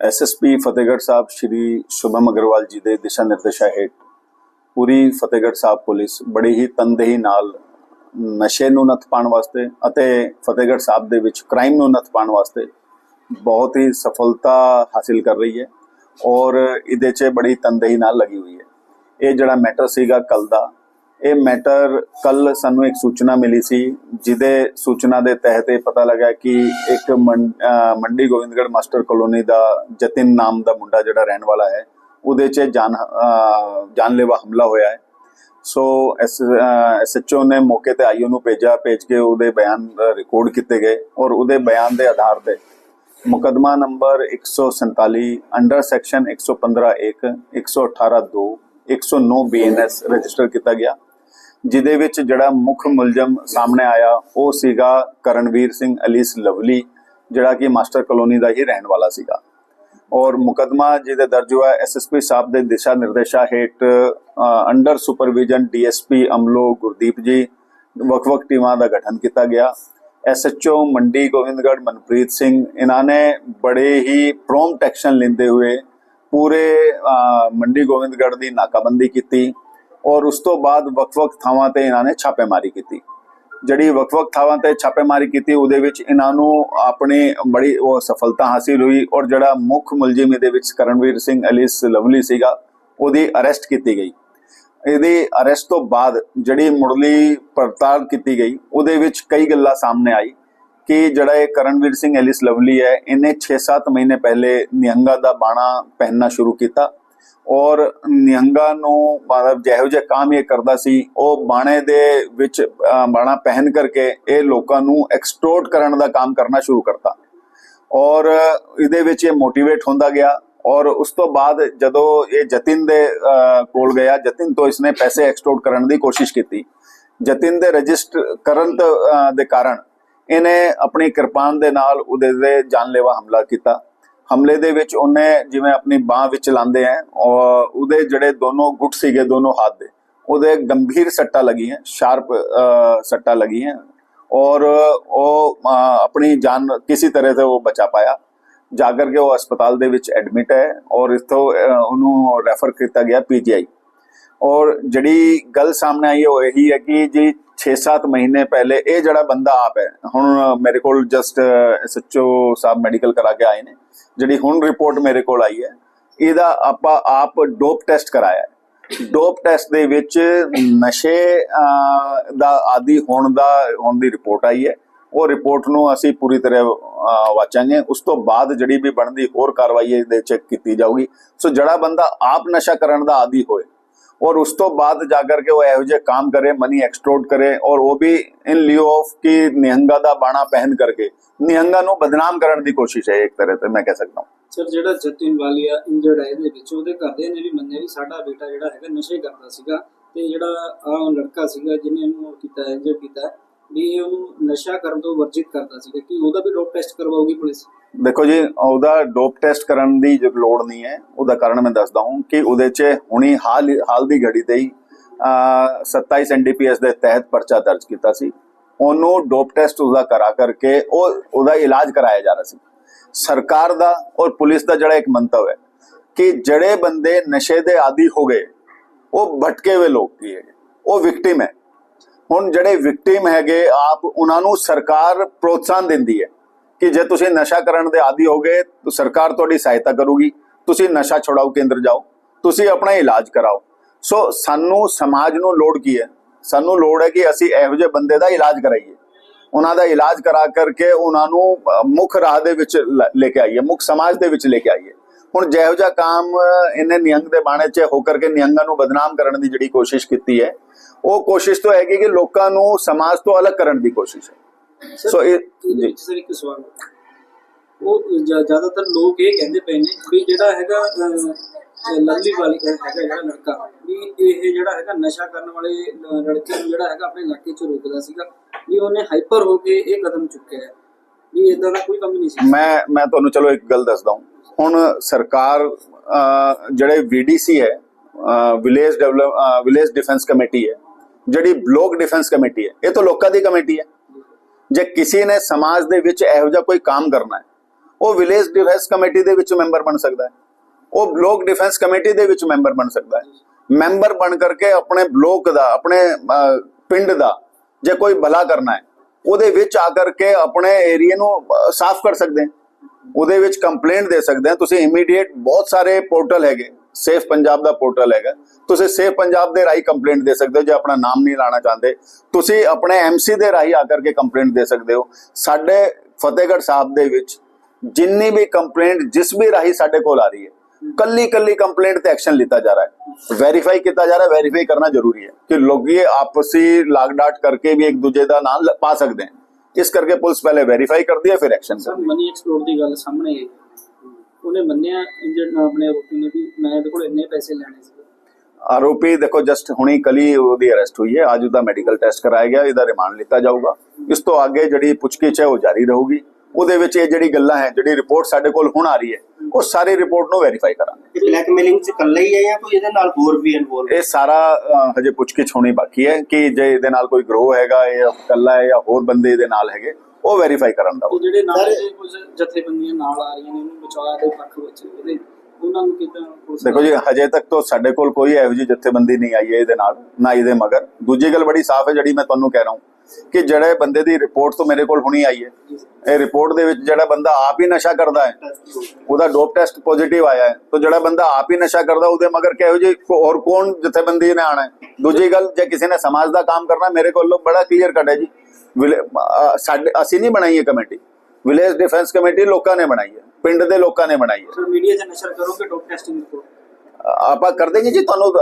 SSP Fatehgarh Sahib Shri Shubham Agarwal ji ਦੇ ਦਿਸ਼ਾ ਨਿਰਦੇਸ਼ਾਂ ਹੇਠ ਪੂਰੀ ਫਤਿਹਗੜ੍ਹ ਸਾਹਿਬ ਪੁਲਿਸ ਬੜੀ ਹੀ ਤਨਦੇਹੀ ਨਾਲ ਨਸ਼ੇ ਨੂੰ ਨੱਥ ਪਾਉਣ ਵਾਸਤੇ ਅਤੇ ਫਤਿਹਗੜ੍ਹ ਸਾਹਿਬ ਦੇ ਵਿੱਚ ਕ੍ਰਾਈਮ ਨੂੰ ਨੱਥ ਪਾਉਣ ਵਾਸਤੇ ਬਹੁਤ ਹੀ ਸਫਲਤਾ ਹਾਸਿਲ ਕਰ ਰਹੀ ਹੈ ਔਰ ਇਹਦੇ 'ਚ ਬੜੀ ਤਨਦੇਹੀ ਨਾਲ ਲੱਗੀ ਹੋਈ ਹੈ। ਇਹ ਜਿਹੜਾ ਮੈਟਰ ਸੀਗਾ ਕੱਲ ਦਾ ਇਹ ਮੈਟਰ ਕੱਲ ਸਾਨੂੰ ਇੱਕ ਸੂਚਨਾ ਮਿਲੀ ਸੀ, ਜਿਹਦੇ ਸੂਚਨਾ ਦੇ ਤਹਿਤ ਇਹ ਪਤਾ ਲੱਗਾ ਕਿ ਇੱਕ ਮੰਡੀ ਗੋਬਿੰਦਗੜ੍ਹ ਮਾਸਟਰ ਕਲੋਨੀ ਦਾ ਜਤਿਨ ਨਾਮ ਦਾ ਮੁੰਡਾ ਜਿਹੜਾ ਰਹਿਣ ਵਾਲਾ ਹੈ, ਉਹਦੇ 'ਚ ਜਾਨ ਜਾਨਲੇਵਾ ਹਮਲਾ ਹੋਇਆ ਹੈ। ਸੋ ਐਸ ਐਸਐਚਓ ਨੇ ਮੌਕੇ ਤੇ ਆਈਓ ਨੂੰ ਭੇਜਿਆ, ਭੇਜ ਕੇ ਉਹਦੇ ਬਿਆਨ ਰਿਕਾਰਡ ਕੀਤੇ ਗਏ ਔਰ ਉਹਦੇ ਬਿਆਨ ਦੇ ਆਧਾਰ ਤੇ ਮੁਕਦਮਾ number 147 under section 115 1 118 2 109 BNS register ਕੀਤਾ ਗਿਆ। ਜਿਹਦੇ ਵਿੱਚ ਜਿਹੜਾ ਮੁੱਖ ਮੁਲਜ਼ਮ ਸਾਹਮਣੇ ਆਇਆ, ਉਹ ਸੀਗਾ ਕਰਨਵੀਰ ਸਿੰਘ ਅਲੀਸ ਲਵਲੀ, ਜਿਹੜਾ ਕਿ ਮਾਸਟਰ ਕਲੋਨੀ ਦਾ ਹੀ ਰਹਿਣ ਵਾਲਾ ਸੀਗਾ। ਔਰ ਮੁਕਦਮਾ ਜਿਹਦੇ ਦਰਜ ਹੋਇਆ ਐਸਐਸਪੀ ਸਾਹਿਬ ਦੇ ਦਿਸ਼ਾ ਨਿਰਦੇਸ਼ਾਂ ਹੇਠ under supervision DSP Amloh Gurdeep ji, ਵੱਖ-ਵੱਖ ਟੀਮਾਂ ਦਾ ਗਠਨ ਕੀਤਾ ਗਿਆ। ਐਸਐਚਓ ਮੰਡੀ ਗੋਬਿੰਦਗੜ੍ਹ ਮਨਪ੍ਰੀਤ ਸਿੰਘ, ਇਹਨਾਂ ਨੇ ਬੜੇ ਹੀ ਪ੍ਰੋਮਪਟ ਐਕਸ਼ਨ ਲੈਂਦੇ ਹੋਏ ਪੂਰੇ ਮੰਡੀ ਗੋਬਿੰਦਗੜ੍ਹ ਦੀ ਨਾਕਾਬੰਦੀ ਕੀਤੀ। ਔਰ ਉਸ ਤੋਂ ਬਾਅਦ ਵੱਖ-ਵੱਖ ਥਾਵਾਂ ਤੇ ਇਹਨਾਂ ਨੇ ਛਾਪੇਮਾਰੀ ਕੀਤੀ। ਜਿਹੜੀ ਵੱਖ-ਵੱਖ ਥਾਵਾਂ ਤੇ ਛਾਪੇਮਾਰੀ ਕੀਤੀ, ਉਹਦੇ ਵਿੱਚ ਇਹਨਾਂ ਨੂੰ ਆਪਣੀ ਬੜੀ ਉਹ ਸਫਲਤਾ ਹਾਸਿਲ ਹੋਈ ਔਰ ਜਿਹੜਾ ਮੁੱਖ ਮੁਲਜ਼ਮ ਇਹਦੇ ਵਿੱਚ ਕਰਨਵੀਰ ਸਿੰਘ, ਅਲੀਸ ਲਵਲੀ ਸੀਗਾ, ਉਹਦੀ ਅਰੈਸਟ ਕੀਤੀ ਗਈ। ਇਹਦੀ ਅਰੈਸਟ ਤੋਂ ਬਾਅਦ ਜਿਹੜੀ ਮੁਰਲੀ ਪੜਤਾਲ ਕੀਤੀ ਗਈ, ਉਹਦੇ ਵਿੱਚ ਕਈ ਗੱਲਾਂ ਸਾਹਮਣੇ ਆਈ ਕਿ ਜਿਹੜਾ ਇਹ ਕਰਨਵੀਰ ਸਿੰਘ ਐਲਿਸ ਲਵਲੀ ਹੈ, ਇਹਨੇ 6-7 ਮਹੀਨੇ ਪਹਿਲੇ ਨਿਹੰਗਾ ਦਾ ਬਾਣਾ ਪਹਿਨਣਾ ਸ਼ੁਰੂ ਕੀਤਾ ਔਰ ਨਿਹੰਗਾ ਨੂੰ ਮਤਲਬ ਜਿਹੋ ਜਿਹਾ ਕੰਮ ਇਹ ਕਰਦਾ ਸੀ ਉਹ ਬਾਣੇ ਦੇ ਵਿੱਚ ਬਾਣਾ ਪਹਿਨ ਕਰਕੇ ਇਹ ਲੋਕਾਂ ਨੂੰ ਐਕਸਟੋਰਟ ਕਰਨ ਦਾ ਕੰਮ ਕਰਨਾ ਸ਼ੁਰੂ ਕਰਤਾ। ਔਰ ਇਹਦੇ ਵਿੱਚ ਇਹ ਮੋਟੀਵੇਟ ਹੁੰਦਾ ਗਿਆ ਔਰ ਉਸ ਤੋਂ ਬਾਅਦ ਜਦੋਂ ਇਹ ਜਤਿਨ ਦੇ ਅਹ, ਕੋਲ ਗਿਆ ਜਤਿਨ ਤੋਂ ਇਸਨੇ ਪੈਸੇ ਐਕਸਟੋਰਟ ਕਰਨ ਦੀ ਕੋਸ਼ਿਸ਼ ਕੀਤੀ। ਜਤਿਨ ਦੇ ਰਜਿਸਟਰ ਕਰਨ ਦੇ ਕਾਰਨ ਇਹਨੇ ਆਪਣੀ ਕਿਰਪਾਨ ਦੇ ਨਾਲ ਉਹਦੇ ਤੇ ਜਾਨਲੇਵਾ ਹਮਲਾ ਕੀਤਾ। ਹਮਲੇ ਦੇ ਵਿੱਚ ਉਹਨੇ ਜਿਵੇਂ ਆਪਣੀ ਬਾਹ ਵਿੱਚ ਲਾਂਦੇ ਆ ਔਰ ਉਹਦੇ ਜਿਹੜੇ ਦੋਨੋਂ ਗੁੱਟ ਸੀਗੇ, ਦੋਨੋਂ ਹੱਥ ਦੇ, ਉਹਦੇ ਗੰਭੀਰ ਸੱਟਾਂ ਲੱਗੀਆਂ, ਸ਼ਾਰਪ ਸੱਟਾਂ ਲੱਗੀਆਂ ਔਰ ਉਹ ਆਪਣੀ ਜਾਨ ਕਿਸੇ ਤਰ੍ਹਾਂ ਤੇ ਉਹ ਬਚਾ ਪਾਇਆ। ਜਾ ਕਰਕੇ ਉਹ ਹਸਪਤਾਲ ਦੇ ਵਿੱਚ ਐਡਮਿਟ ਹੈ ਔਰ ਇਥੋਂ ਉਹਨੂੰ ਰੈਫਰ ਕੀਤਾ ਗਿਆ ਪੀਜੀਆਈ ਔਰ ਜਿਹੜੀ ਗੱਲ ਸਾਹਮਣੇ ਆਈ ਉਹ ਇਹੀ ਹੈ ਕਿ ਜੀ 6-7 ਮਹੀਨੇ ਪਹਿਲੇ ਇਹ ਜਿਹੜਾ ਬੰਦਾ ਆਪ ਹੈ, ਹੁਣ ਮੇਰੇ ਕੋਲ ਜਸਟ ਐਸਐਚਓ ਸਾਹਿਬ ਮੈਡੀਕਲ ਕਰਾ ਕੇ ਆਏ ਨੇ ਜਿਹੜੀ ਹੁਣ ਰਿਪੋਰਟ ਮੇਰੇ ਕੋਲ ਆਈ ਹੈ, ਇਹਦਾ ਆਪਾਂ ਆਪ ਡੋਪ ਟੈਸਟ ਕਰਾਇਆ ਡੋਪ ਟੈਸਟ ਦੇ ਵਿੱਚ ਨਸ਼ੇ ਦਾ ਆਦੀ ਹੋਣ ਦਾ, ਹੋਣ ਦੀ ਰਿਪੋਰਟ ਆਈ ਹੈ। ਉਹ ਰਿਪੋਰਟ ਨੂੰ ਅਸੀਂ ਪੂਰੀ ਤਰ੍ਹਾਂ ਵਾਚਾਂਗੇ। ਉਸ ਤੋਂ ਬਾਅਦ ਜਿਹੜੀ ਵੀ ਬਣਦੀ ਹੋਰ ਕਾਰਵਾਈ ਇਹਦੇ ਚੈੱਕ ਕੀਤੀ ਜਾਊਗੀ। ਸੋ ਜਿਹੜਾ ਬੰਦਾ ਆਪ ਨਸ਼ਾ ਕਰਨ ਦਾ ਆਦੀ ਹੋਏ ਔਰ ਉਸ ਤੋਂ ਬਾਅਦ ਜਾ ਕਰਕੇ ਉਹ ਇਹੋ ਜਿਹੇ ਕੰਮ ਕਰੇ ਮਨੀ ਐਕਸਟੋਰਟ ਕਰੇ ਔਰ ਉਹ ਵੀ ਇਨ ਲਿਓ ਆਫ ਕਿ ਨਿਹੰਗਾ ਦਾ ਬਾਣਾ ਪਹਿਨ ਕਰਕੇ, ਨਿਹੰਗਾ ਨੂੰ ਬਦਨਾਮ ਕਰਨ ਦੀ ਕੋਸ਼ਿਸ਼ ਹੈ ਇੱਕ ਤਰ੍ਹਾਂ ਤੇ ਮੈਂ ਕਹਿ ਸਕਦਾ ਹਾਂ। ਸਰ ਜਿਹੜਾ ਜਤਿਨ ਵਾਲੀਆ ਇੰਜਰਡ ਹੈ ਇਹਦੇ ਵਿੱਚ, ਉਹਦੇ ਘਰਦਿਆਂ ਨੇ ਵੀ ਮੰਨਿਆ ਵੀ, ਸਾਡਾ ਬੇਟਾ ਜਿਹੜਾ ਹੈਗਾ, ਨਸ਼ੇ ਕਰਦਾ ਸੀਗਾ ਤੇ ਜਿਹੜਾ ਆ ਲੜਕਾ ਸੀਗਾ, ਜਿਹਨੇ ਇਹਨੂੰ ਉਹ ਕੀਤਾ ਇੰਜਰ ਕੀਤਾ ਵੀ ਇਹ ਉਹਨੂੰ ਨਸ਼ਾ ਕਰਨ ਤੋਂ ਵਰਜਿਤ ਕਰਦਾ ਸੀਗਾ ਕਿ ਉਹਦਾ ਵੀ ਡੋਪ ਟੈਸਟ ਕਰਵਾਉਗੀ ਪੁਲਿਸ? ਦੇਖੋ ਜੀ ਉਹਦਾ ਡੋਪ ਟੈਸਟ ਕਰਨ ਦੀ ਜੋ ਲੋੜ ਨਹੀਂ ਹੈ। ਉਹਦਾ ਕਾਰਨ ਮੈਂ ਦੱਸਦਾ ਹਾਂ ਕਿ ਉਹਦੇ 'ਚ ਹੁਣੀ ਹਾਲ ਹਾਲ ਦੀ ਘੜੀ ਤੇ ਹੀ ਅਹ, 27 ਐਨਡੀਪੀਐਸ ਦੇ ਤਹਿਤ ਪਰਚਾ ਦਰਜ ਕੀਤਾ ਸੀ। ਉਹਨੂੰ ਡੋਪ ਟੈਸਟ ਉਹਦਾ ਕਰਾ ਕਰਕੇ ਉਹ ਉਹਦਾ ਇਲਾਜ ਕਰਾਇਆ ਜਾ ਰਿਹਾ ਸੀ। ਸਰਕਾਰ ਦਾ ਔਰ ਪੁਲਿਸ ਦਾ ਜਿਹੜਾ ਇੱਕ ਮੰਤਵ ਹੈ ਕਿ ਜਿਹੜੇ ਬੰਦੇ ਨਸ਼ੇ ਦੇ ਆਦੀ ਹੋ ਗਏ ਉਹ ਭਟਕੇ ਹੋਏ ਲੋਕ ਕੀ ਹੈਗੇ। ਉਹ ਵਿਕਟਿਮ ਹੈ। ਹੁਣ ਜਿਹੜੇ ਵਿਕਟਿਮ ਹੈਗੇ, ਆਪ ਉਹਨਾਂ ਨੂੰ ਸਰਕਾਰ ਪ੍ਰੋਤਸਾਹਨ ਦਿੰਦੀ ਹੈ ਕਿ ਜੇ ਤੁਸੀਂ ਨਸ਼ਾ ਕਰਨ ਦੇ ਆਦੀ ਹੋਗੇ, ਤਾਂ ਸਰਕਾਰ ਤੁਹਾਡੀ ਸਹਾਇਤਾ ਕਰੂਗੀ। ਤੁਸੀਂ ਨਸ਼ਾ ਛੁਡਾਓ, ਕੇਂਦਰ ਜਾਓ। ਤੁਸੀਂ ਆਪਣਾ ਇਲਾਜ ਕਰਾਓ। ਸੋ ਸਾਨੂੰ ਸਮਾਜ ਨੂੰ ਲੋੜ ਕੀ ਹੈ? ਸਾਨੂੰ ਲੋੜ ਹੈ ਕਿ ਅਸੀਂ ਇਹੋ ਜਿਹੇ ਬੰਦੇ ਦਾ ਇਲਾਜ ਕਰਾਈਏ। ਉਹਨਾਂ ਦਾ ਇਲਾਜ ਕਰਾ ਕਰਕੇ ਉਹਨਾਂ ਨੂੰ ਮੁੱਖ ਰਾਹ ਦੇ ਵਿੱਚ ਲੈ ਕੇ ਆਈਏ, ਮੁੱਖ ਸਮਾਜ ਦੇ ਵਿੱਚ ਲੈ ਕੇ ਆਈਏ। ਹੁਣ ਜਿਹੋ ਜਿਹਾ ਕੰਮ ਇਹਨੇ ਨਿਹੰਗ ਦੇ ਬਾਣੇ 'ਚ ਹੋ ਕਰਕੇ ਨਿਹੰਗਾਂ ਨੂੰ ਬਦਨਾਮ ਕਰਨ ਦੀ ਜਿਹੜੀ ਕੋਸ਼ਿਸ਼ ਕੀਤੀ ਹੈ ਉਹ ਕੋਸ਼ਿਸ਼ ਤਾਂ ਹੈਗੀ ਕਿ ਲੋਕਾਂ ਨੂੰ ਸਮਾਜ ਤੋਂ ਅਲੱਗ ਕਰਨ ਦੀ ਕੋਸ਼ਿਸ਼ ਹੈ। ਸੋ ਇਹ ਜੀ ਸਰ ਇੱਕ ਸਵਾਲ ਉਹ ਜ਼ਿਆ- ਜ਼ਿਆਦਾਤਰ ਲੋਕ ਇਹ ਕਹਿੰਦੇ ਪਏ ਨੇ ਵੀ ਜਿਹੜਾ ਹੈਗਾ ਲਵਲੀ ਵਾਲੀ ਹੈਗਾ ਜਿਹੜਾ ਲੜਕਾ ਵੀ ਇਹ ਜਿਹੜਾ ਹੈਗਾ ਨਸ਼ਾ ਕਰਨ ਵਾਲੇ ਲੜਕੇ ਨੂੰ ਜਿਹੜਾ ਹੈਗਾ ਆਪਣੇ ਇਲਾਕੇ 'ਚ ਰੋਕਦਾ ਸੀਗਾ ਵੀ ਉਹਨੇ ਹਾਈਪਰ ਹੋ ਕੇ ਇਹ ਕਦਮ ਚੁੱਕਿਆ ਹੈ। ਵੀ ਇਦਾਂ ਦਾ ਕੋਈ ਕੰਮ ਨਹੀਂ ਸੀ। ਮੈਂ ਮੈਂ ਤੁਹਾਨੂੰ ਚਲੋ ਇੱਕ ਗੱਲ ਦੱਸਦਾ ਹੁਣ ਸਰਕਾਰ ਅਹ, ਜਿਹੜੇ ਵੀਡੀਸੀ ਹੈ village develop village defence committee ਹੈ ਜਿਹੜੀ ਬਲੋਕ ਡਿਫੈਂਸ ਕਮੇਟੀ ਹੈ ਇਹ ਤਾਂ ਲੋਕਾਂ ਦੀ ਕਮੇਟੀ ਹੈ। ਜੇ ਕਿਸੇ ਨੇ ਸਮਾਜ ਦੇ ਵਿੱਚ ਇਹੋ ਜਿਹਾ ਕੋਈ ਕੰਮ ਕਰਨਾ ਹੈ ਉਹ ਵਿਲੇਜ ਡਿਫੈਂਸ ਕਮੇਟੀ ਦੇ ਵਿੱਚ ਮੈਂਬਰ ਬਣ ਸਕਦਾ ਹੈ। ਉਹ ਬਲੋਕ ਡਿਫੈਂਸ ਕਮੇਟੀ ਦੇ ਵਿੱਚ ਮੈਂਬਰ ਬਣ ਸਕਦਾ ਹੈ। ਮੈਂਬਰ ਬਣ ਕਰਕੇ ਆਪਣੇ ਬਲੋਕ ਦਾ ਆਪਣੇ ਪਿੰਡ ਦਾ ਜੇ ਕੋਈ ਭਲਾ ਕਰਨਾ ਹੈ ਉਹਦੇ ਵਿੱਚ ਆ ਕਰਕੇ ਆਪਣੇ ਏਰੀਆ ਨੂੰ ਸਾਫ਼ ਕਰ ਸਕਦੇ ਹੈ। ਉਹਦੇ ਵਿੱਚ ਕੰਪਲੇਂਟ ਦੇ ਸਕਦੇ ਆ ਤੁਸੀਂ ਇਮੀਡੀਏਟ ਬਹੁਤ ਸਾਰੇ ਪੋਰਟਲ ਹੈਗੇ। ਸੇਫ ਪੰਜਾਬ ਦਾ ਪੋਰਟਲ ਹੈਗਾ। ਤੁਸੀਂ ਸੇਫ ਪੰਜਾਬ ਦੇ ਰਾਹੀਂ ਕੰਪਲੇਂਟ ਦੇ ਸਕਦੇ ਹੋ, ਜੇ ਆਪਣਾ ਨਾਮ ਨਹੀਂ ਲਾਣਾ ਚਾਹੁੰਦੇ। ਤੁਸੀਂ ਆਪਣੇ ਐਮਸੀ ਦੇ ਰਾਹੀਂ ਆ ਕਰਕੇ ਕੰਪਲੇਂਟ ਦੇ ਸਕਦੇ ਹੋ। ਸਾਡੇ ਫਤਿਹਗੜ੍ਹ ਸਾਹਿਬ ਦੇ ਵਿੱਚ ਜਿੰਨੀ ਵੀ ਕੰਪਲੇਂਟ ਜਿਸ ਵੀ ਰਾਹੀਂ ਸਾਡੇ ਕੋਲ ਆ ਰਹੀ ਹੈ ਕੱਲੀ ਕੱਲੀ ਕੰਪਲੇਂਟ ਤੇ ਐਕਸ਼ਨ ਲਿੱਤਾ ਜਾ ਰਿਹਾ ਹੈ। ਵੈਰੀਫਾਈ ਕੀਤਾ ਜਾ ਰਿਹਾ ਵੈਰੀਫਾਈ ਕਰਨਾ ਜ਼ਰੂਰੀ ਹੈ ਕਿ ਲੋਕੀ ਆਪਸੀ ਲਾਗ ਡਾਟ ਕਰਕੇ ਵੀ ਇੱਕ ਦੂਜੇ ਦਾ ਨਾਮ ਪਾ ਸਕਦੇ ਹਨ ਇਸ ਕਰਕੇ ਪੁਲਿਸ ਪਹਿਲੇ ਵੈਰੀਫਾਈ ਕਰਦੀ ਹੈ ਫਿਰ ਐਕਸ਼ਨ ਸਰ ਕਰਦੀ ਹੈ। ਮਨੀ ਐਕਸਪਲੋਰ ਦੀ ਗੱਲ ਸਾਹਮਣੇ ਆਈ। ਉਹਨੇ ਮੰਨਿਆ ਇੰਜਨ ਆਪਣੇ ਆਰੋਪੀ ਨੇ ਵੀ ਮੈਂ ਇਹਦੇ ਕੋਲ ਇੰਨੇ ਪੈਸੇ ਲੈਣੇ ਸੀ। ਆਰੋਪੀ ਦੇਖੋ ਜਸਟ ਹੁਣੀ ਕਲੀ ਉਹਦੀ ਅਰੈਸਟ ਹੋਈ ਹੈ। ਅੱਜ ਉਹਦਾ ਮੈਡੀਕਲ ਟੈਸਟ ਕਰਾਇਆ ਗਿਆ ਇਹਦਾ ਰਿਮਾਂਡ ਲਿੱਤਾ ਜਾਊਗਾ। ਇਸ ਤੋਂ ਅੱਗੇ ਜਿਹੜੀ ਪੁੱਛਗਿੱਛ ਹੈ ਉਹ ਜਾਰੀ ਰਹੂਗੀ। ਉਹਦੇ ਵਿੱਚ ਇਹ ਜਿਹੜੀ ਗੱਲਾਂ ਹੈ ਜਿਹੜੀ ਰਿਪੋਰਟ ਸਾਡੇ ਕੋਲ ਹੁਣ ਆ ਰਹੀ ਹੈ ਉਹ ਸਾਰੀ ਰਿਪੋਰਟ ਨੂੰ ਵੈਰੀਫਾਈ ਕਰਾਂਗੇ। ਬਲੈਕਮੇਲਿੰਗ ਚ ਇਕੱਲਾ ਹੀ ਹੈ ਜਾਂ ਕੋਈ ਇਹਦੇ ਨਾਲ ਹੋਰ ਵੀ ਇਨਵੋਲਵ ਇਹ ਸਾਰਾ ਅ, ਹਜੇ ਪੁੱਛਗਿੱਛ ਹੋਣੀ ਬਾਕੀ ਹੈ ਕਿ ਜੇ ਇਹਦੇ ਨਾਲ ਕੋਈ ਗਰੋਹ ਹੈਗਾ ਇਹ ਇਕੱਲਾ ਹੈ ਜਾਂ ਹੋਰ ਬੰਦੇ ਇਹਦੇ ਨਾਲ ਹੈਗੇ ਉਹ ਵੈਰੀਫਾਈ ਕਰਨ ਦਾ। ਤੇ ਜਿਹੜੇ ਨਾਲ ਦੇ ਕੁਝ ਜਥੇਬੰਦੀਆਂ ਨਾਲ ਆ ਰਹੀਆਂ ਨੇ ਉਹਨੂੰ ਬਚਾਅ ਦੇ ਪੱਖ ਵਿੱਚ ਇਹਦੇ ਉਹਨਾਂ ਨੂੰ ਕਿਦਾਂ ਪੁਲਿਸ ਦੇਖੋ ਜੀ ਹਜੇ ਤੱਕ ਤਾਂ ਸਾਡੇ ਕੋਲ ਕੋਈ ਇਹੋ ਜਿਹੀ ਜਥੇਬੰਦੀ ਨਹੀਂ ਆਈ ਹੈ ਇਹਦੇ ਨਾਲ ਨਾ ਇਹਦੇ ਮਗਰ। ਦੂਜੀ ਗੱਲ ਬੜੀ ਸਾਫ਼ ਹੈ ਜਿਹੜੀ ਮੈਂ ਤੁਹਾਨੂੰ ਕਹਿ ਰਹਾ ਹਾਂ। ਕਿ ਜਿਹੜੇ ਬੰਦੇ ਦੀ ਰਿਪੋਰਟ ਤੋਂ ਮੇਰੇ ਕੋਲ ਹੁਣੀ ਆਈ ਹੈ। ਇਹ ਰਿਪੋਰਟ ਦੇ ਵਿੱਚ ਜਿਹੜਾ ਬੰਦਾ ਆਪ ਹੀ ਨਸ਼ਾ ਕਰਦਾ ਹੈ ਉਹਦਾ ਡੋਪ ਟੈਸਟ ਪੋਜ਼ਿਟਿਵ ਆਇਆ ਹੈ। ਤਾਂ ਜਿਹੜਾ ਬੰਦਾ ਆਪ ਹੀ ਨਸ਼ਾ ਕਰਦਾ ਉਹਦੇ ਮਗਰ ਕਿਹੋ ਜਿਹੀ ਹੋਰ ਕੌਣ ਜਥੇਬੰਦੀ ਨੇ ਆਣਾ ਹੈ? ਦੂਜੀ ਗੱਲ ਜੇ ਕਿਸੇ ਨੇ ਸਮਾਜ ਦਾ ਕੰਮ ਕਰਨਾ ਮੇਰੇ ਕੋਲ ਬੜਾ ਕਲੀਅਰ ਕੱਟ ਹੈ ਜੀ। ਸਾਡੇ ਅਸੀਂ ਨਹੀਂ ਬਣਾਈ ਇਹ ਕਮੇਟੀ। ਵਿਲੇਜ ਡਿਫੈਂਸ ਕਮੇਟੀ ਲੋਕਾਂ ਨੇ ਬਣਾਈ ਹੈ। ਪਿੰਡ ਦੇ ਲੋਕਾਂ ਨੇ ਬਣਾਈ ਹੈ। ਸਰ ਮੀਡੀਆ 'ਚ ਨਸ਼ਰ ਕਰੋਗੇ ਡੋਪ ਟੈਸਟਿੰਗ ਰਿਪੋਰਟ? ਆਪਾਂ ਕਰ ਦੇਂਗੇ ਜੀ ਤੁਹਾਨੂੰ